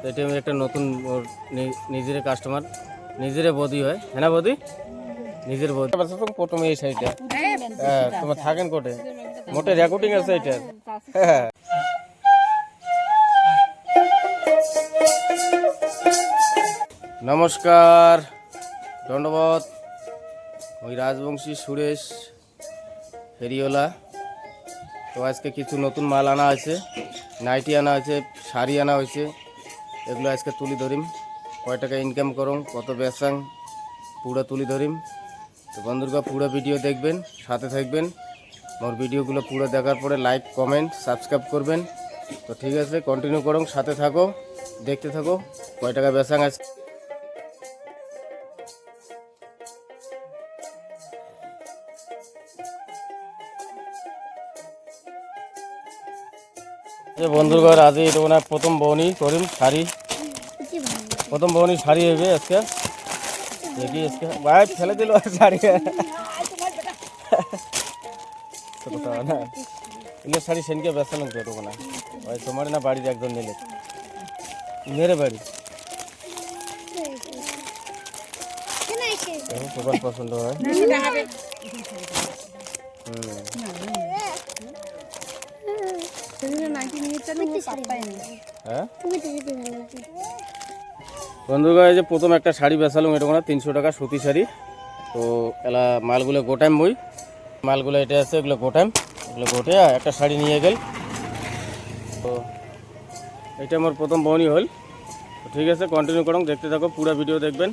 তো এটা আমি একটা নতুন নিজের কাস্টমার নিজের বদি হয়। হ্যাঁ না বদি? নিজের বদি। প্রথমে এই সাইডটা হ্যাঁ। তোমার থাকেন কোটে? মোটে রেকর্ডিং আছে এটা। হ্যাঁ। নমস্কার দণ্ডবত ওই রাজবংশী সুরেশ ফেরিওলা তো আজকে কিছু নতুন মাল আনা হয়েছে। নাইটি আনা হয়েছে শাড়ি আনা হয়েছে। এগুলো আজকে তুলি ধরিম। কয় টাকা ইনকাম করুন কত বেসাং পুরো তুলি ধরিম। তো বন্ধুরা, পুরো ভিডিও দেখবেন, সাথে থাকবেন। মোর ভিডিওগুলো পুরো দেখার পরে লাইক কমেন্ট সাবস্ক্রাইব করবেন। তো ঠিক আছে কন্টিনিউ করুন সাথে থাকো, দেখতে থাকো, কয় টাকা বেসাং আছে যে বন্ধুগর আজ এটা মানে প্রথম বৌনি করিম, শাড়ি প্রথম বৌনি শাড়ি হবে আজকে। দেখি আজকে। ভাই ফেলে দিল শাড়ি। না। ইলের শাড়ি সেনকে ব্যস্ত লোক দেবো না ওই তোমার না বাড়ির একজন নিলে। মেরে বাড়ি। সবার পছন্দ হয়। হ্যাঁ? বন্ধুগণ এই যে প্রথম একটা শাড়ি বেচালাম এটা কোনো তিনশো টাকা সুতি শাড়ি। তো এলা মালগুলো গোটাইম বই। মালগুলো এটা আছে এগুলো গোটাইম এগুলো গোটে একটা শাড়ি নিয়ে গেল। তো এটা আমার প্রথম বহনি হল। ঠিক আছে কন্টিনিউ করুন দেখতে থাকো পুরো ভিডিও দেখবেন।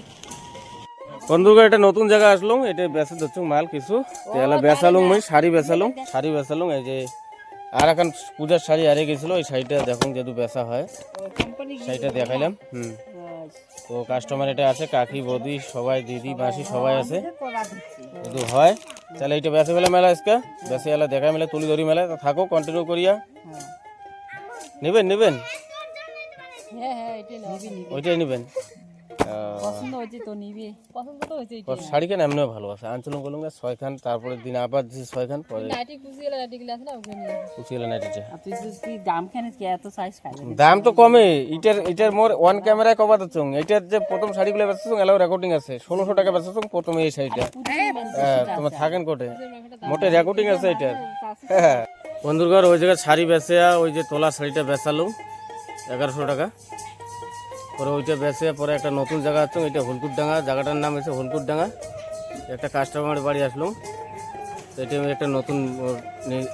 বন্ধুগণ এটা নতুন জায়গা আসলাম এটা বেচা ধরছুম মাল কিছু। তো এলা বেচালুম মুই শাড়ি বেচালুম শাড়ি বেচালুম এই যে আর এখন পূজার শাড়ি হারিয়ে গেছিল ওই শাড়িটা দেখুন যেহেতু বেচা হয়। শাড়িটা দেখাইলাম হুম। তো কাস্টমার এটা আছে কাকি বৌদি সবাই দিদি মাসি সবাই আছে। যদি হয় তাহলে এইটা বেসে বেলা মেলা আজকে। বেসে বেলা দেখা মেলা তুলি ধরি মেলা থাকো কন্টিনিউ করিয়া। নেবেন নেবেন? হ্যাঁ হ্যাঁ ওইটাই নেবেন। পছন্দ হয়েছে তো নিবি। পছন্দ তো হয়েছে শাড়ি কেন এমনিও ভালো আছে? আঞ্চলম করলাম ছয়খান তারপরে দিন আবার দিছি ছয়খান পরে নাইটি কুচি গেলে নাইটি গেলে আছে না ওগুলো নিয়ে কুচিয়ে নাইটিটা তুই তুই দাম কেন কি? এত সাইজ খাই দাম তো কমে। এটার এটার মোর ওয়ান ক্যামেরায় কবা দিচ্ছ এটার যে প্রথম শাড়িগুলো বেচছো এলাও রেকর্ডিং আছে। ষোলোশো টাকা বেচছো প্রথমে এই শাড়িটা। হ্যাঁ তোমার থাকেন কোটে। মোটে রেকর্ডিং আছে এটার হ্যাঁ বন্ধুরঘর ওই জায়গায় শাড়ি বেচে ওই যে তোলা শাড়িটা বেচালো এগারোশো টাকা। পরে ওইটা বেচে পরে একটা নতুন জায়গা আছে এটা হলকুট ডাঙ্গা জায়গাটার নাম হচ্ছে হলকুট ডাঙ্গা একটা কাস্টমার বাড়ি আসলাম তো এটা আমি একটা নতুন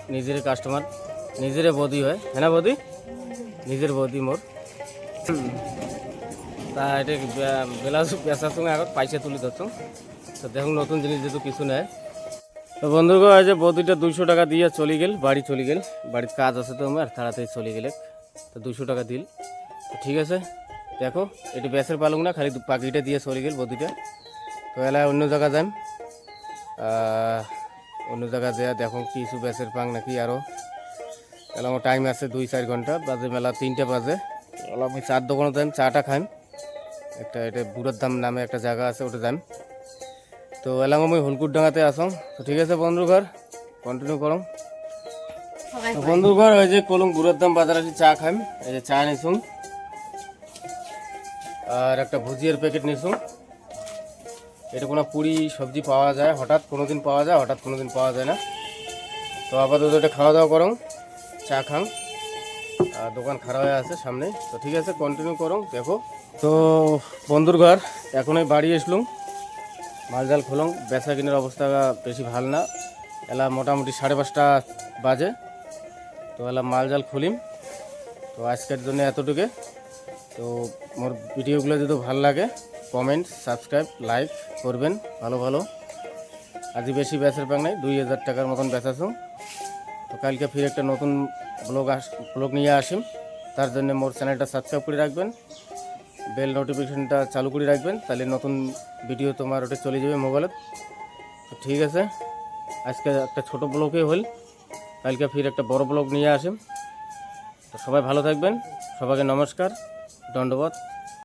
নিজের কাস্টমার নিজের বদি হয়। হ্যাঁ বদি? নিজের বদি মোর। তা এটা বে- বেলাস বেচার সঙ্গে আগত পয়সা তুলি ধরছো। তো দেখুন নতুন জিনিস যেহেতু কিছু নেয় তো বন্ধুগণ আজ বদিটা দুইশো টাকা দিয়ে চলে গেল, বাড়ি চলে গেল। বাড়ির কাজ আছে তো আমার তাড়াতাড়ি চলে গেলে। তো দুইশো টাকা দিল। ঠিক আছে দেখো এটি বেসের পালং না খালি পাখিটা দিয়ে চলে গেল বদিটা। তো এলাকায় অন্য জায়গা যান। অন্য জায়গা যায় দেখো কিছু বেসের পাং নাকি আরও এলা আমার টাইম আছে দুই চার ঘণ্টা বাজে মেলা তিনটে বাজে। এলা আমি চার দোকানে যাই চাটা খাইম একটা এটা বুড়োর দাম নামে একটা জায়গা আছে ওটা যাই তো এলাম আমি হলকুট ডাঙাতে আসম তো ঠিক আছে বন্ধুর ঘর কন্টিনিউ করো। তো বন্ধুর ঘর ওই যে কলম গুড়ের দাম বাজার আসি চা খাইম এই যে চা নিছুম আর একটা ভুজিয়ার প্যাকেট নিছুম এটা কোনো পুরি সবজি পাওয়া যায়, হঠাৎ কোনো দিন পাওয়া যায়, হঠাৎ কোনো দিন পাওয়া যায় না। তো আপাতত এটা খাওয়া দাওয়া করো, চা খাং আর দোকান খারাপ হয়ে আছে সামনে। তো ঠিক আছে কন্টিনিউ করো, দেখো। তো বন্ধুর ঘর, এখনই বাড়ি আসলুম। মালজাল খোলং বেচা কিনের অবস্থা বেশি ভালো না। এলা মোটামুটি সাড়ে পাঁচটা বাজে। তো এলা মালজাল খুলিম। তো আজকের জন্য এতটুকু। তো মোর ভিডিওগুলো যদি ভালো লাগে কমেন্ট সাবস্ক্রাইব লাইক করবেন, ভালো ভালো। আজ বেশি বেচার পাং নাই, দুই হাজার টাকার মতন বেচাছো তো কালকে ফির একটা নতুন ব্লগ আস, ব্লগ নিয়ে আসিম। তার জন্য মোর চ্যানেলটা সাবস্ক্রাইব করে রাখবেন। বেল নোটিফিকেশনটা চালু করে রাখবেন, তাহলে নতুন ভিডিও তোমার ওটা চলে যাবে মোবাইলে। তো ঠিক আছে, আজকে একটা ছোট ব্লগে হল কালকে ফির একটা বড় ব্লগ নিয়ে আসিম। তো সবাই ভালো থাকবেন, সবাইকে নমস্কার। দণ্ডবাদ